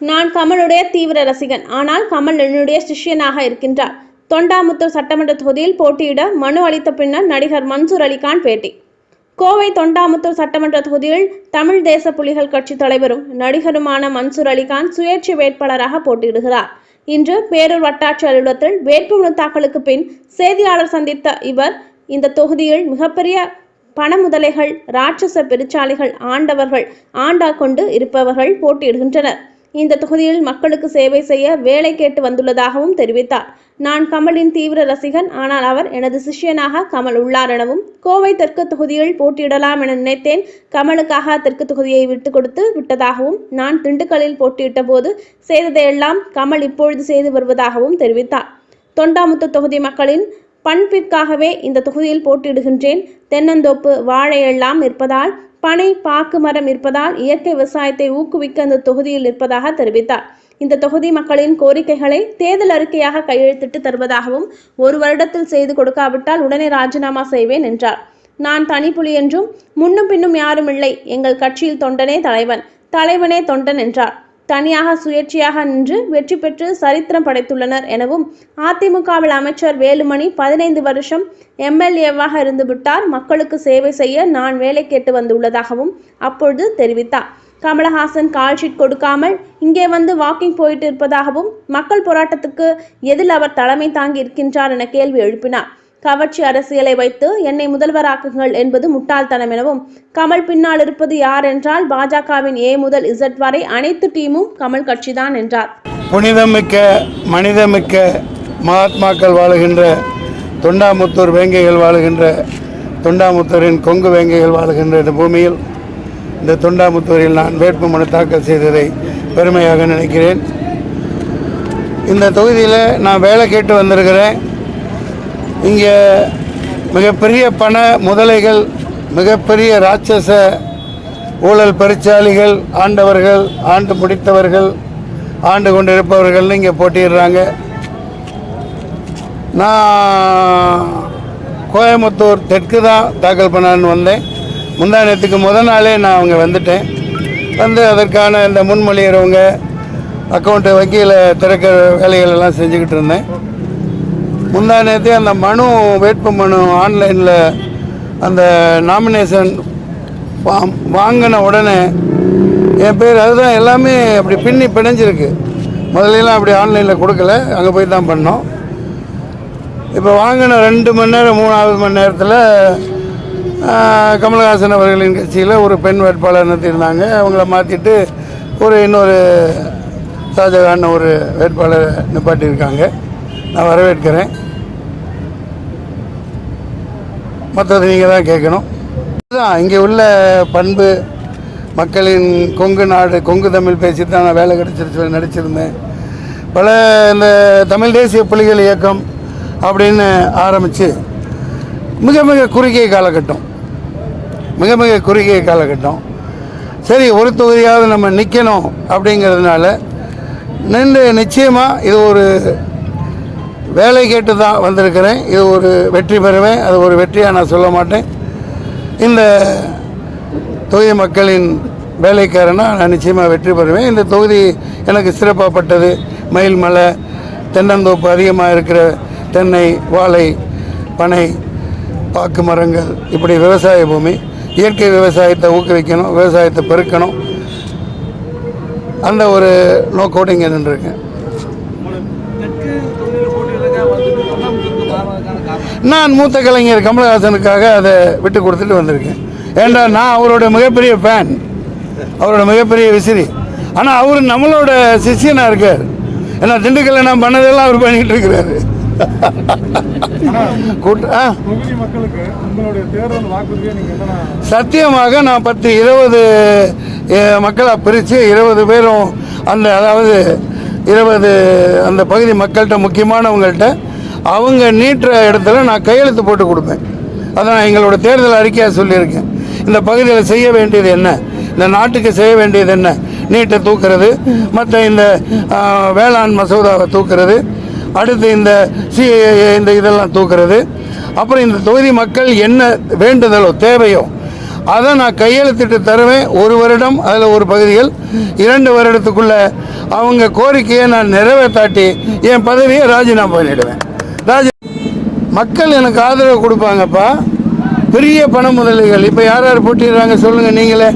நான் கமலுடைய தீவிர ரசிகன். ஆனால் கமல் என்னுடைய சிஷ்யனாக இருக்கின்றார். தொண்டாமுத்தூர் சட்டமன்ற தொகுதியில் போட்டியிட மனு அளித்த பின்னர் நடிகர் மன்சூர் அலிகான் பேட்டி. கோவை தொண்டாமுத்தூர் சட்டமன்ற தொகுதியில் தமிழ் தேச புலிகள் கட்சி தலைவரும் நடிகருமான மன்சூர் அலிகான் சுயேட்சை வேட்பாளராக போட்டியிடுகிறார். இன்று பேரூர் வட்டாட்சி அலுவலகத்தில் வேட்புமனு தாக்கலுக்கு பின் செய்தியாளர் சந்தித்த இவர் இந்த தொகுதியில் மிகப்பெரிய பண முதலைகள் ராட்சச பெருச்சாலைகள் ஆண்டவர்கள் ஆண்டா கொண்டு இருப்பவர்கள் போட்டியிடுகின்றனர். இந்த தொகுதியில் மக்களுக்கு சேவை செய்ய வேலை கேட்டு வந்துள்ளதாகவும் தெரிவித்தார். நான் கமலின் தீவிர ரசிகன். ஆனால் அவர் எனது சிஷ்யனாக கமல் உள்ளார் எனவும் கோவை தெற்கு தொகுதியில் போட்டியிடலாம் என நினைத்தேன். கமலுக்காக தெற்கு தொகுதியை விட்டு கொடுத்து விட்டதாகவும் நான் திண்டுக்கல்லில் போட்டியிட்ட போது செய்ததையெல்லாம் கமல் இப்பொழுது செய்து வருவதாகவும் தெரிவித்தார். தொண்டாமுத்து தொகுதி மக்களின் பண்பிற்காகவே இந்த தொகுதியில் போட்டியிடுகின்றேன். தென்னந்தோப்பு வாழை எல்லாம் இருப்பதால் பனை பாக்கு மரம் இருப்பதால் இயற்கை விவசாயத்தை ஊக்குவிக்க அந்த தொகுதியில் இருப்பதாக தெரிவித்தார். இந்த தொகுதி மக்களின் கோரிக்கைகளை தேர்தல் அறிக்கையாக கையெழுத்திட்டு தருவதாகவும் ஒரு வருடத்தில் செய்து கொடுக்காவிட்டால் உடனே ராஜினாமா செய்வேன் என்றார். நான் தனிப்புலி என்றும் முன்னும் பின்னும் யாரும் இல்லை. எங்கள் கட்சியில் தொண்டனே தலைவன். தலைவனே தொண்டன் என்றார். தனியாக சுயேட்சையாக நின்று வெற்றி பெற்று சரித்திரம் படைத்துள்ளனர் எனவும் அதிமுகவில் அமைச்சர் வேலுமணி பதினைந்து வருஷம் எம்எல்ஏவாக இருந்துவிட்டார். மக்களுக்கு சேவை செய்ய நான் வேலை கேட்டு வந்துள்ளதாகவும் அப்பொழுது தெரிவித்தார். கமலஹாசன் கால்ஷீட் கொடுக்காமல் இங்கே வந்து வாக்கிங் போயிட்டு இருப்பதாகவும் மக்கள் போராட்டத்துக்கு எதில் அவர் தலைமை தாங்கி இருக்கின்றார் என கேள்வி எழுப்பினார். கவர்ச்சி அரசியலை வைத்து என்னை முதல்வராக்குங்கள் என்பது முட்டாள்தனம் எனவும் கமல் பின்னால் இருப்பது யார் என்றால் பாஜகவின் ஏ முதல் இசட் வரை அனைத்து டீமும் கமல் கட்சிதான் என்றார். புனிதமிக்க மனிதமிக்க மகாத்மாக்கள் வாழுகின்ற தொண்டாமுத்தூர் வேங்கைகள் வாழுகின்ற தொண்டாமுத்தூரின் கொங்கு வேங்கைகள் வாழுகின்ற இந்த பூமியில் இந்த தொண்டாமுத்தூரில் நான் வேட்புமனு தாக்கல் செய்ததை பெருமையாக நினைக்கிறேன். இந்த தொகுதியில் நான் வேலை கேட்டு வந்திருக்கிறேன். இங்கே மிகப்பெரிய பண முதலைகள் மிகப்பெரிய ராட்சச ஊழல் பெருச்சாளிகள் ஆண்டவர்கள் ஆண்டு முடித்தவர்கள் ஆண்டு கொண்டிருப்பவர்கள்னு இங்கே போட்டிடுறாங்க நான் கோயம்புத்தூர் தெற்கு தான் தாக்கல் பண்ணான்னு வந்தேன். முந்தா நேரத்துக்கு முத நாளே நான் அவங்க வந்துட்டேன். வந்து அதற்கான இந்த முன்மொழியிறவங்க அக்கௌண்ட்டு வக்கீல திறக்கிற வேலைகள் எல்லாம் செஞ்சுக்கிட்டு இருந்தேன். முந்தா நேரத்தே அந்த மனு வேட்பு மனு ஆன்லைனில் அந்த நாமினேஷன் ஃபார்ம் வாங்கின உடனே என் பேர் அதுதான் எல்லாமே அப்படி பின்னி பிணைஞ்சிருக்கு. முதல்லலாம் அப்படி ஆன்லைனில் கொடுக்கல அங்கே போய் தான் பண்ணோம். இப்போ வாங்கின ரெண்டு மணி நேரம் மூணாவது மணி நேரத்தில் கமலஹாசன் அவர்களின் கட்சியில் ஒரு பெண் வேட்பாளர் நிறுத்தியிருந்தாங்க. அவங்கள மாற்றிட்டு ஒரு இன்னொரு ஷாஜகான் ஒரு வேட்பாளர் நிப்பாட்டியிருக்காங்க. நான் வரவேற்கிறேன். மற்றது நீங்கள் தான் கேட்கணும். அதுதான் இங்கே உள்ள பண்பு. மக்களின் கொங்கு நாடு கொங்கு தமிழ் பேசி தான் நான் வேலை கிடச்சிருச்சு நடிச்சிருந்தேன். பல இந்த தமிழ் தேசிய புலிகள் இயக்கம் அப்படின்னு ஆரம்பித்து மிக மிக குறுகிய காலகட்டம். மிக மிக குறுகிய காலகட்டம். சரி ஒரு தொகுதியாவது நம்ம நிற்கணும் அப்படிங்கிறதுனால நின்று நிச்சயமாக இது ஒரு வேலை கேட்டு தான் வந்திருக்கிறேன். இது ஒரு வெற்றி பெறுவேன். அது ஒரு வெற்றியாக நான் சொல்ல மாட்டேன். இந்த தொகுதி மக்களின் வேலைக்காரனாக நான் நிச்சயமாக வெற்றி பெறுவேன். இந்த தொகுதி எனக்கு சிறப்பாகப்பட்டது மயில் மலை தென்னந்தோப்பு அதிகமாக இருக்கிற தென்னை வாழை பனை பாக்கு மரங்கள் இப்படி விவசாய பூமி இயற்கை விவசாயத்தை ஊக்குவிக்கணும் விவசாயத்தை பெருக்கணும். அந்த ஒரு நோக்கோடு இங்கே நின்றுருக்கேன். நான் மூத்த கலைஞர் கமலஹாசனுக்காக அதை விட்டு கொடுத்துட்டு வந்திருக்கேன். ஏண்டா நான் அவரோட மிகப்பெரிய ஃபேன் அவரோட மிகப்பெரிய விசிறி. ஆனால் அவர் நம்மளோட சிஷியனாக இருக்கார். ஏன்னா திண்டுக்கல்ல நான் பண்ணதெல்லாம் அவர் பண்ணிக்கிட்டு இருக்கிறாரு. சத்தியமாக நான் பத்து இருபது மக்களாக பிரித்து இருபது பேரும் அந்த அதாவது இருபது அந்த பகுதி மக்கள்கிட்ட முக்கியமானவங்கள்ட்ட அவங்க நீட்டுற இடத்துல நான் கையெழுத்து போட்டு கொடுப்பேன். அதான் எங்களோட தேர்தல் அறிக்கையாக சொல்லியிருக்கேன். இந்த பகுதியில் செய்ய வேண்டியது என்ன? இந்த நாட்டுக்கு செய்ய வேண்டியது என்ன? நீட்டை தூக்குறது மற்ற இந்த வேளாண் மசோதாவை தூக்குறது அடுத்து இந்த சிஏஏ இந்த இதெல்லாம் தூக்குறது அப்புறம் இந்த தொகுதி மக்கள் என்ன வேண்டுதலோ தேவையோ அதை நான் கையெழுத்திட்டு தருவேன். ஒரு வருடம் அதில் ஒரு பகுதிகள் இரண்டு வருடத்துக்குள்ளே அவங்க கோரிக்கையை நான் நிறைவேற்றாட்டி என் பதவியை ராஜினாமா பண்ணிடுவேன். ராஜி மக்கள் எனக்கு ஆதரவு கொடுப்பாங்கப்பா. பெரிய பண முதலீடுகள் இப்போ யார் யார் போட்டிடுறாங்க சொல்லுங்கள் நீங்களே.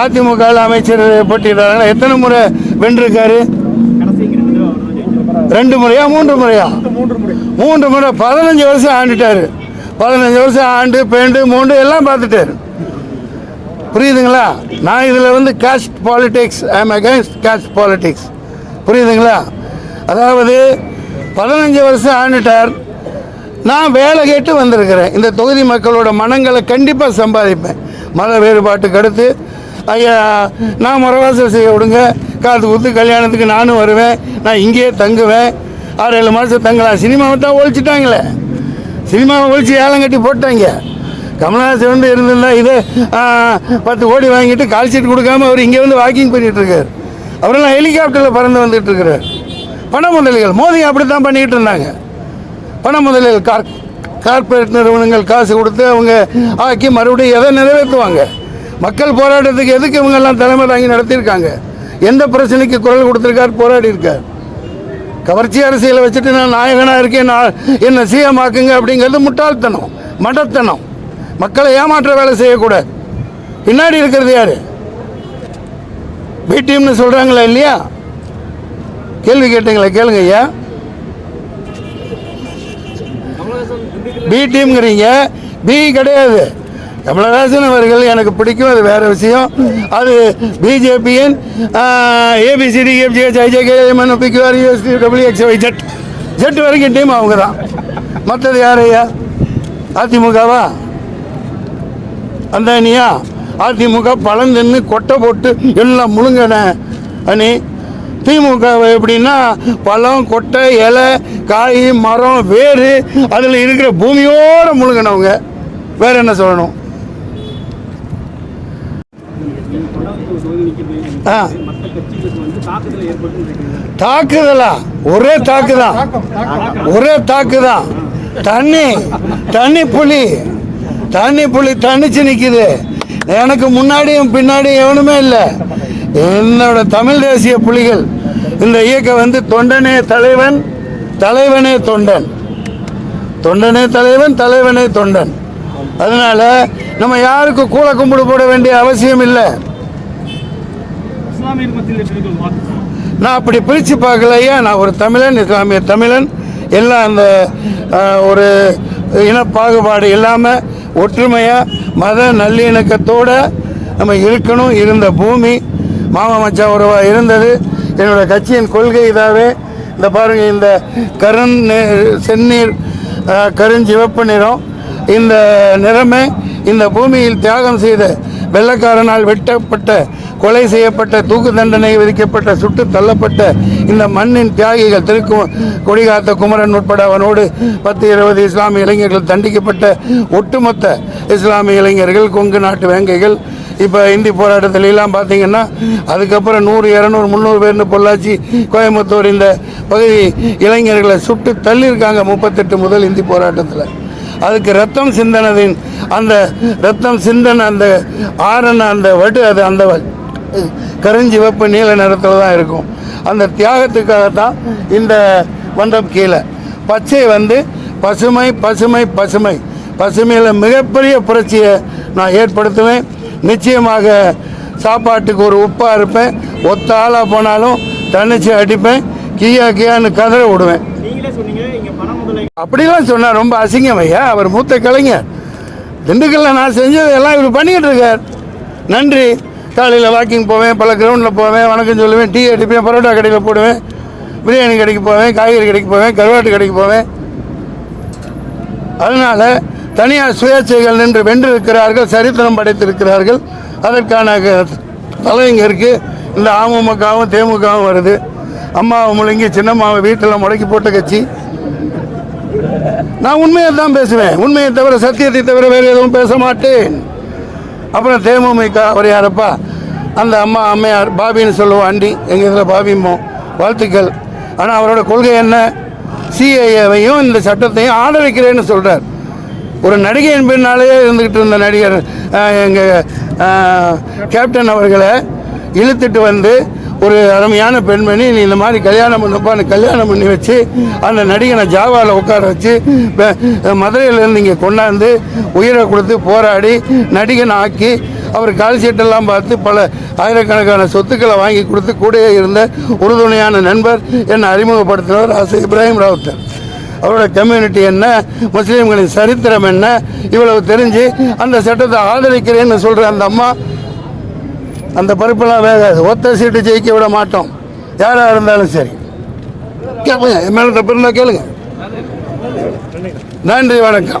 அதிமுக அமைச்சர் போட்டிடுறாங்க எத்தனை முறை வென்றிருக்காரு? ரெண்டு முறையா மூன்று முறையா? மூன்று முறை. பதினஞ்சு வருஷம் ஆண்டுட்டாரு. பதினஞ்சு வருஷம் ஆண்டு பெண்டு மூண்டு எல்லாம் பார்த்துட்டாரு. புரியுதுங்களா? நான் இதில் வந்து caste politics I'm against caste politics புரியுதுங்களா? அதாவது பதினஞ்சு வருஷம் ஆண்டுட்டார். நான் வேலை கேட்டு வந்திருக்கிறேன். இந்த தொகுதி மக்களோட மனங்களை கண்டிப்பாக சம்பாதிப்பேன். மத வேறுபாட்டுக்கு அடுத்து ஐயா நான் முறவாசல் செய்ய விடுங்க. காது குத்து கல்யாணத்துக்கு நானும் வருவேன். நான் இங்கேயே தங்குவேன். ஆறு ஏழு மாதம் தங்கலாம். சினிமாவை தான் ஒழிச்சிட்டாங்களே. சினிமாவை ஒழிச்சு ஏலம் கட்டி போட்டாங்க. கமல்ஹாசன் வந்து இருந்திருந்தா இது பத்து கோடி வாங்கிட்டு கால் சீட் கொடுக்காம அவர் இங்கே வந்து வாக்கிங் பண்ணிகிட்ருக்கார் அவரெல்லாம் ஹெலிகாப்டரில் பறந்து வந்துட்டுருக்கிறார் பண முதலிகள் மோதி அப்படி தான் பண்ணிக்கிட்டு இருந்தாங்க. பண முதலிகள் கார் கார்ப்பரேட் நிறுவனங்கள் காசு கொடுத்து அவங்க ஆக்கி மறுபடியும் எதை நிறைவேற்றுவாங்க? மக்கள் போராட்டத்துக்கு எதுக்கு இவங்கெல்லாம் தலைமை தாங்கி நடத்தியிருக்காங்க? எந்த பிரச்சனைக்கு குரல் கொடுத்துருக்கார் போராடி இருக்கார். கவர்ச்சி அரசியலை வச்சுட்டு நான் நாயகனாக இருக்கேன் நான் என்னை சிஎம் ஆக்குங்க அப்படிங்கிறது முட்டாள்தனம் மடத்தனம். மக்களை ஏமாற்ற வேலை செய்யக்கூடாது. பின்னாடி இருக்கிறது யார்? பிடிஎம்னு சொல்கிறாங்களா இல்லையா? கேள்வி கேட்டீங்களா? கேளுங்க ஐயா. பி டீம்ங்கிறீங்க பி கிடையாது. கமலஹாசன் அவர்கள் எனக்கு பிடிக்கும். அது வேற விஷயம். அது பிஜேபியின் ABCD EFGH IJKMN PQR UST WX Y Z Z வரைக்கும் டீம் அவங்க தான் மற்றது யார் ஐயா? அதிமுகவா? அந்த அணியா அதிமுக பழம் தின்னு கொட்டை போட்டு எல்லாம் முழுங்கின அணி. திமுக எப்படின்னா பழம் கொட்டை இலை காய் மரம் வேறு அதில் இருக்கிற பூமியோடு முழுங்கினவங்க. வேற என்ன சொல்லணும்? ஆ. தாக்குதலா? ஒரே தாக்குதான் ஒரே தாக்குதான் தண்ணி தண்ணி புலி. தண்ணி புலி தண்ணிச்சு நிற்குது எனக்கு முன்னாடியும் பின்னாடியும் எவனுமே இல்லை. என்னோட தமிழ் தேசிய புலிகள். இந்த இயக்கம் வந்து தொண்டனே தலைவன் தலைவனே தொண்டன். தொண்டனே தலைவன் தலைவனே தொண்டன். அதனால நம்ம யாருக்கும் கூல கும்பிடு போட வேண்டிய அவசியம் இல்லை. நான் அப்படி பிரித்து பார்க்கலையா நான் ஒரு தமிழன் இஸ்லாமிய தமிழன். எல்லாம் அந்த ஒரு இன பாகுபாடு இல்லாமல் ஒற்றுமையாக மத நல்லிணக்கத்தோடு நம்ம இருக்கணும் இருந்த பூமி. மாமா மச்சான் உறவாக இருந்தது. என்னோட கட்சியின் கொள்கை இதாகவே இந்த பாருங்கள் இந்த கருண் செந்நீர் கருஞ்சிவப்பு நிறம். இந்த நிறமே இந்த பூமியில் தியாகம் செய்த வெள்ளக்காரனால் வெட்டப்பட்ட கொலை செய்யப்பட்ட தூக்கு தண்டனை விதிக்கப்பட்ட சுட்டு தள்ளப்பட்ட இந்த மண்ணின் தியாகிகள் திருக்கு கொடிகாத்த குமரன் உட்பட அவனோடு பத்து இருபது இஸ்லாமிய இளைஞர்கள் தண்டிக்கப்பட்ட ஒட்டுமொத்த இஸ்லாமிய இளைஞர்கள் கொங்கு நாட்டு வேங்கைகள் இப்போ இந்தி போராட்டத்துல பார்த்தீங்கன்னா அதுக்கப்புறம் நூறு இரநூறு முந்நூறு பேர்னு பொள்ளாச்சி கோயம்புத்தூர் இந்த பகுதி இளைஞர்களை சுட்டு தள்ளியிருக்காங்க முப்பத்தெட்டு முதல் இந்தி போராட்டத்தில். அதுக்கு ரத்தம் சிந்தனதின் அந்த ரத்தம் சிந்தன அந்த ஆறன அந்த வடு அது அந்த கருஞ்சிவப்பு நீல நிறத்தில் தான் இருக்கும். அந்த தியாகத்துக்காகத்தான் இந்த மண்டபம் கீழே. பச்சை வந்து பசுமை பசுமை பசுமை. பசுமையில் மிகப்பெரிய புரட்சியை நான் ஏற்படுத்துவேன். நிச்சயமாக சாப்பாட்டுக்கு ஒரு உப்பாக இருப்பேன். ஒத்த ஆளாக போனாலும் தன்னிச்சு அடிப்பேன். கியா கியான்னு கதற விடுவேன். அப்படிலாம் சொன்னார் ரொம்ப அசிங்கம் ஐயா. அவர் மூத்த கலைஞர். திண்டுக்கல்ல நான் செஞ்சது எல்லாம் இவர் பண்ணிக்கிட்டு இருக்கார். நன்றி. காலையில் வாக்கிங் போவேன் பல கிரவுண்டில் போவேன் வணக்கம் சொல்லுவேன் டீ அடிப்பேன் பரோட்டா கடையில் போடுவேன் பிரியாணி கடைக்கு போவேன் காய்கறி கடைக்கு போவேன் கருவாட்டு கடைக்கு போவேன். அதனால் தனியார் சுயேட்சைகள் நின்று வென்றிருக்கிறார்கள் சரித்திரம் படைத்திருக்கிறார்கள். அதற்கான க- இருக்குது இந்த அமமுகவும் தேமுகவும் வருது. அம்மாவை முழுங்கி சின்னம்மாவை வீட்டில் முடக்கி போட்ட கட்சி. நான் உண்மையை தான் பேசுவேன். உண்மையை தவிர சத்தியத்தை தவிர வேறு எதுவும் பேச மாட்டேன். அப்புறம் தேமுதிக அவர் யாரப்பா? அந்த அம்மா அம்மையார் பாபின்னு சொல்லுவோம் அண்டி. எங்கள் இதில் பாபிமோ வாழ்த்துக்கள். ஆனால் அவரோட கொள்கை என்ன? சிஏஏவையும் இந்த சட்டத்தையும் ஆதரிக்கிறேன்னு சொல்கிறார் ஒரு நடிகையின் பின்னாலேயே இருந்துக்கிட்டு இருந்த நடிகர் எங்கள் கேப்டன் அவர்களை இழுத்துட்டு வந்து ஒரு அருமையான பெண்மணி நீ இந்த மாதிரி கல்யாணம் பண்ணப்பான்னு கல்யாணம் பண்ணி வச்சு அந்த நடிகனை ஜாவாவில் உட்கார வச்சு மதுரையிலேருந்து இங்கே கொண்டாந்து உயிரை கொடுத்து போராடி நடிகனை ஆக்கி அவர் கால் சீட்டெல்லாம் பார்த்து பல ஆயிரக்கணக்கான சொத்துக்களை வாங்கி கொடுத்து கூடயே இருந்த உறுதுணையான நண்பர் என்னை அறிமுகப்படுத்தினவர் ஆசை இப்ராஹிம் ராவுத்தர். அவரோட கம்யூனிட்டி என்ன முஸ்லீம்களின் சரித்திரம் என்ன இவ்வளவு தெரிஞ்சு அந்த சட்டத்தை ஆதரிக்கிறேன்னு சொல்கிற அந்த அம்மா அந்த பருப்பெல்லாம் வேகாது ஒத்த சீட்டு ஜெயிக்க விட மாட்டோம். யாராக இருந்தாலும் சரி. கேட்பேன் என் மேலே தப்பு இருந்தால் கேளுங்க. நன்றி வணக்கம்.